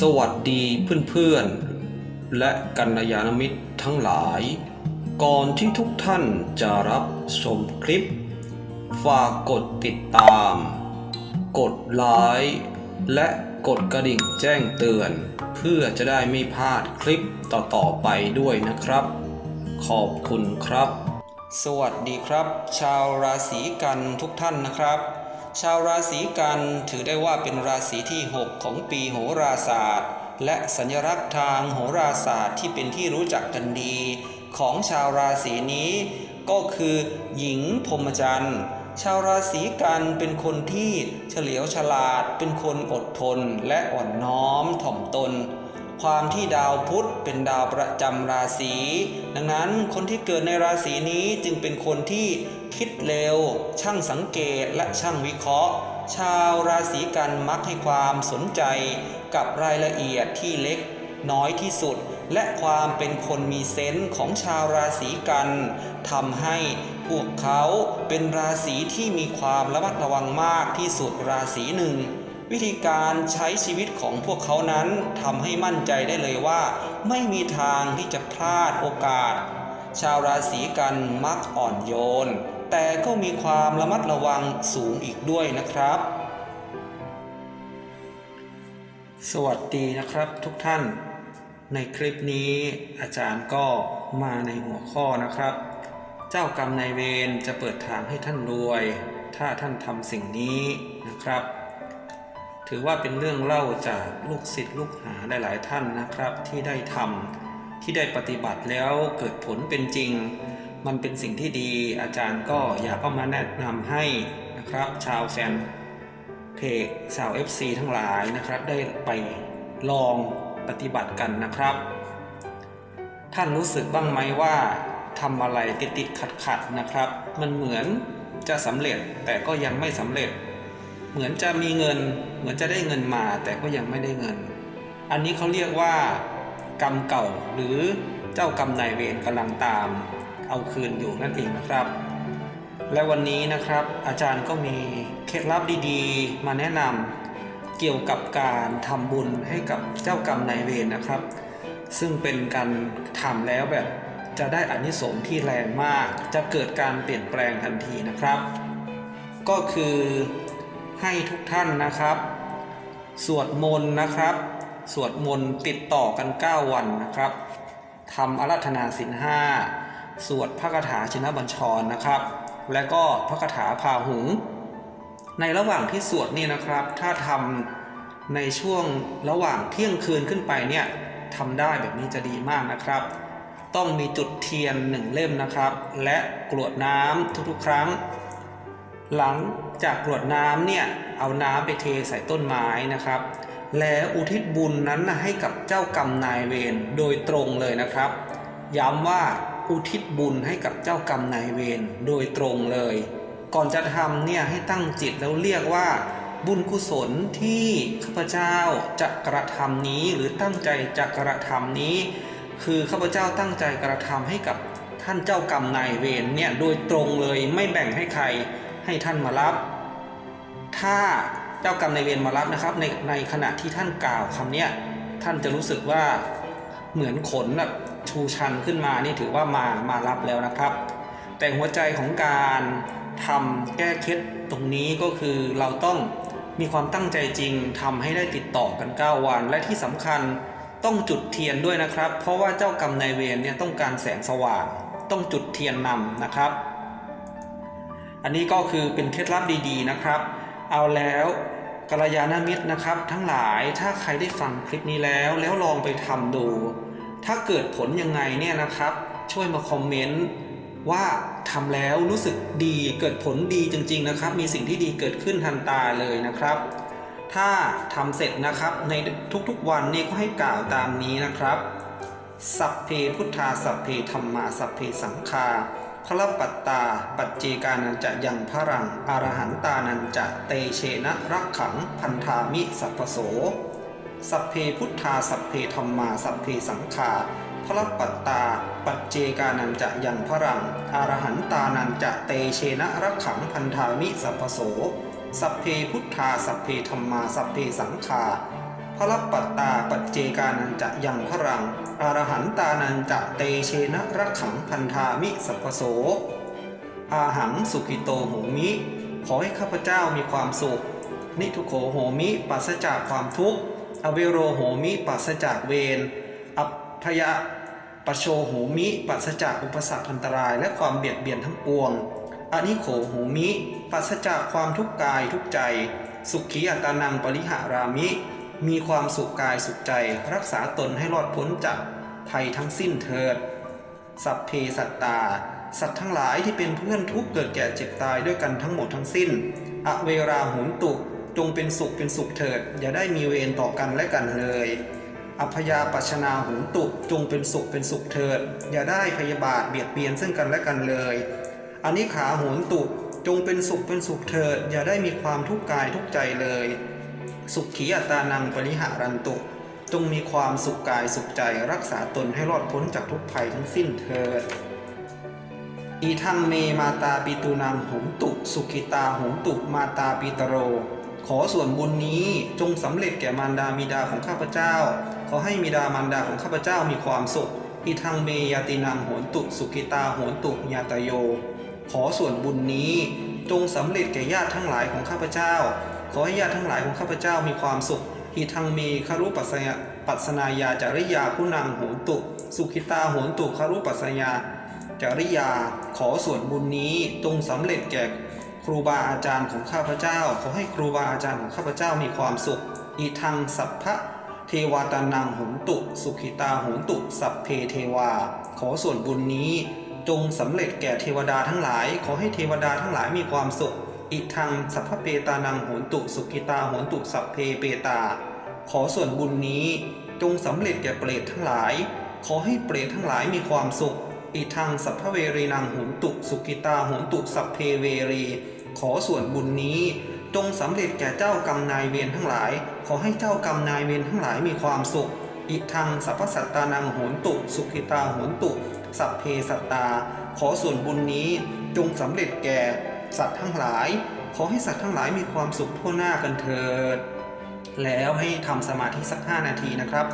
สวัสดีเพื่อนๆ และกัลยาณมิตรทั้งหลาย ก่อนที่ทุกท่านจะรับชมคลิป ฝากกดติดตาม กดไลค์และกดกระดิ่งแจ้งเตือน เพื่อจะได้ไม่พลาดคลิปต่อๆไปด้วยนะครับ ขอบคุณครับ สวัสดีครับ ชาวราศีกันทุกท่านนะครับ ชาวราศีกันถือได้ว่าเป็นราศีที่ 6 ของปีโหราศาสตร์ และสัญลักษณ์ทางโหราศาสตร์ที่เป็นที่รู้จักกันดี ของชาวราศีนี้ ก็คือหญิงพรหมจันทร์ชาวราศีกันเป็นคนที่เฉลียวฉลาด เป็นคนอดทนและอ่อนน้อมถ่อมตน ความที่ดาวพุธเป็นดาวประจำราศี ดังนั้นคนที่เกิดในราศีนี้จึงเป็นคนที่คิดเร็ว ช่างสังเกตและช่างวิเคราะห์ ชาวราศีกันมักให้ความสนใจกับรายละเอียดที่เล็กน้อยที่สุด และความเป็นคนมีเซนส์ของชาวราศีกันทำให้พวกเขาเป็นราศีที่มีความระมัดระวังมากที่สุดราศีหนึ่ง วิธีการใช้ชีวิตของพวกเขานั้นทำให้มั่นใจได้เลยว่า ไม่มีทางที่จะพลาดโอกาส ชาวราศีกันมักอ่อนโยน แต่ก็มีความระมัดระวังสูงอีกด้วยนะครับ สวัสดีนะครับทุกท่าน ในคลิปนี้อาจารย์ก็มาในหัวข้อนะครับ เจ้ากรรมนายเวรจะเปิดทางให้ท่านรวย ถ้าท่านทำสิ่งนี้นะครับ ถือว่าเป็นเรื่องเล่าจากลูกศิษย์ลูกหาหลายๆท่านนะครับ ที่ได้ทำที่ได้ปฏิบัติแล้วเกิดผลเป็นจริง มันเป็นสิ่งที่ดีอาจารย์ก็อยากเอามาแนะนำให้นะครับ ชาวแฟนเพจชาว FC ทั้งหลายนะครับ ได้ไปลองปฏิบัติกันนะครับ ท่านรู้สึกบ้างไหมว่าทำอะไรติดติดขัดขัดนะครับ มันเหมือนจะสำเร็จแต่ก็ยังไม่สำเร็จ เหมือนจะมีเงิน เหมือนจะได้เงินมาแต่ก็ยังไม่ได้เงิน อันนี้เขาเรียกว่ากรรมเก่าหรือเจ้ากรรมนายเวรกำลังตาม เอาคืนอยู่นั่นเองนะครับ และวันนี้นะครับอาจารย์ก็มีเคล็ดลับดีๆ มาแนะนำเกี่ยวกับการทำบุญให้กับเจ้ากรรมนายเวรนะครับ ซึ่งเป็นการทำแล้วแบบจะได้อานิสงส์ที่แรงมาก จะเกิดการเปลี่ยนแปลงทันทีนะครับ ก็คือ ให้ทุกท่านนะครับ สวดมนต์นะครับ สวดมนต์ติดต่อกัน 9 วันนะครับทำอารัธนาศีลห้าสวดพระคาถาชินบัญชรนะครับ และก็พระคาถาพาหุง ในระหว่างที่สวดนี่นะครับ ถ้าทำในช่วงระหว่างเที่ยงคืนขึ้นไปเนี่ยทำได้แบบนี้จะดีมากนะครับ ต้องมีจุดเทียนหนึ่งเล่มนะครับ และกรวดน้ำทุกๆ ครั้ง หลัง จากกรวดน้ำเนี่ยเอาน้ำไปเทใส่ต้นไม้นะครับ แล้วอุทิศบุญนั้นให้กับเจ้ากรรมนายเวรโดยตรงเลยนะครับ ย้ำว่าอุทิศบุญให้กับเจ้ากรรมนายเวรโดยตรงเลย ก่อนจะทำเนี่ยให้ตั้งจิตแล้วเรียกว่า บุญกุศลที่ข้าพเจ้าจะกระทำนี้หรือตั้งใจจะกระทำนี้ คือข้าพเจ้าตั้งใจกระทำให้กับท่านเจ้ากรรมนายเวรเนี่ยโดยตรงเลยไม่แบ่งให้ใคร ให้ท่านมารับ ถ้าเจ้ากรรมนายเวรมารับนะครับ ในในขณะที่ท่านกล่าวคำเนี้ยท่านจะรู้สึกว่าเหมือนขนแบบชูชันขึ้นมานี่ถือว่ามามารับแล้วนะครับ แต่หัวใจของการทำแก้เคล็ดตรงนี้ก็คือเราต้องมีความตั้งใจจริงทำให้ได้ติดต่อกัน 9 วัน และที่สำคัญต้องจุดเทียนด้วยนะครับ เพราะว่าเจ้ากรรมนายเวรเนี่ยต้องการแสงสว่าง ต้องจุดเทียนนำนะครับ อันนี้ก็คือเป็นเคล็ดลับดีๆนะครับ เอาแล้วกัลยาณมิตรนะครับ ทั้งหลายถ้าใครได้ฟังคลิปนี้แล้ว แล้วลองไปทำดู ถ้าเกิดผลยังไงเนี่ยนะครับ ช่วยมาคอมเมนต์ว่าทำแล้วรู้สึกดีเกิดผลดีจริง ๆนะครับ มีสิ่งที่ดีเกิดขึ้นทันตาเลยนะครับ ถ้าทำเสร็จนะครับในทุกๆวันนี่ก็ให้กล่าวตามนี้นะครับ สัพเพพุทธาสัพเพธรรมาสัพเพสังฆา พระปัตตา ปัจเจกานันจะยังพระรังอรหันตานันจะเตเชนะรักขังพันธามิสัพโส สัพเพพุทธาสัพเพธรรมาสัพเพสังฆาพระปัตตา ปัจเจกานันจะยังพระรังอรหันตานันจะเตเชนะรักขังพันธามิสัพโส สัพเพพุทธาสัพเพธรรมาสัพเพสังฆา พระปัตตาปัจเจกานันจะยังพรังอรหันตานันจะเตเชนะรักขังพันธามิสัพโส อาหังสุขิโตโหมิ ขอให้ข้าพเจ้ามีความสุข นิทุโขโหมิปราศจากความทุกข์ อเวโรโหมิปราศจากเวร อัพยะปโชโหมิปราศจากอุปสรรคอันตรายและความเบียดเบียนทั้งปวงอนิโขโหมิปราศจากความทุกข์กายทุกใจ สุขีอัตานังปริหารามิ มีความสุขกายสุขใจรักษาตนให้รอดพ้นจากภัยทั้งสิ้นเถิด สัพเพสัตตา สัตว์ทั้งหลายที่เป็นเพื่อนทุกข์เกิดแก่เจ็บตายด้วยกันทั้งหมดทั้งสิ้น อเวราหุนตุจงเป็นสุขเป็นสุขเถิด อย่าได้มีเวรต่อกันและกันเลย อัพยาปัชนาหุนตุจงเป็นสุขเป็นสุขเถิด อย่าได้พยาบาทเบียดเบียนซึ่งกันและกันเลยอันนี้ขาหุนตุจงเป็นสุขเป็นสุขเถิด อย่าได้มีความทุกข์กายทุกใจเลย สุขีอัตานังปริหารันตุ จงมีความสุขกายสุขใจรักษาตนให้รอดพ้นจากทุกภัยทั้งสิ้นเถิดอีทังเมมาตาปิตูนังหงตุ สุขิตาหงตุมาตาปิตโร ขอส่วนบุญนี้จงสำเร็จแก่มารดาบิดาของข้าพเจ้า ขอให้มิดามารดาของข้าพเจ้ามีความสุขอีทังเมยาตินังโหนตุ สุขิตาโหนตุยาตโย ขอส่วนบุญนี้จงสำเร็จแก่ญาติทั้งหลายของข้าพเจ้า ขอให้ญาติทั้งหลายของข้าพเจ้ามีความสุขอีทังเมคารุปัสยาปัสนายาจริยาคุณังโหนตุ สุขิตาโหนตุคารุปัสยาจริยา ขอส่วนบุญนี้จงสำเร็จแก่ครูบาอาจารย์ของข้าพเจ้า ขอให้ครูบาอาจารย์ของข้าพเจ้ามีความสุขอีทังสัพพะเทวาตานังหนตุ สุขิตาหนตุ สัพเพเทวา ขอส่วนบุญนี้ จงสำเร็จแก่เทวดาทั้งหลาย ขอให้เทวดาทั้งหลายมีความสุข อีทังสัพพะเปตานังโหนตุสุขิตาโหนตุสัพเพเปตา ขอส่วนบุญนี้จงสำเร็จแก่เปรตทั้งหลาย ขอให้เปรตทั้งหลายมีความสุขอีทังสัพพเวรีนังหุนตุสุกิตาหุนตุสัพเพเวรีขอส่วนบุญนี้จงสำเร็จแก่เจ้ากรรมนายเวรทั้งหลาย ขอให้เจ้ากรรมนายเวรทั้งหลายมีความสุขอีทังสัพพสัตตานังโหนตุ สุขิตาโหนตุ สัพเพสัตตา ขอส่วนบุญนี้จงสำเร็จแก่ สัตว์ทั้งหลาย ขอให้สัตว์ทั้งหลายมีความสุขทั่วหน้ากันเถิด แล้วให้ทำสมาธิสัก 5 นาทีนะครับ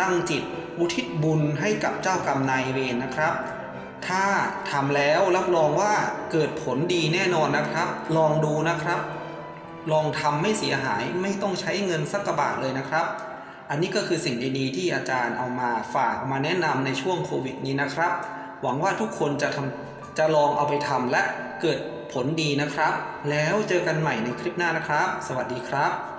ตั้งจิตอุทิศบุญให้กับเจ้ากรรมนายเวรนะครับ ถ้าทำแล้วรับรองว่าเกิดผลดีแน่นอนนะครับ ลองดูนะครับ ลองทำไม่เสียหายไม่ต้องใช้เงินสักกระบาทเลยนะครับ อันนี้ก็คือสิ่งดีๆที่อาจารย์เอามาฝากมาแนะนำในช่วงโควิดนี้นะครับ หวังว่าทุกคนจะทำจะลองเอาไปทำและเกิด ผลดีนะครับ แล้วเจอกันใหม่ในคลิปหน้านะครับ สวัสดีครับ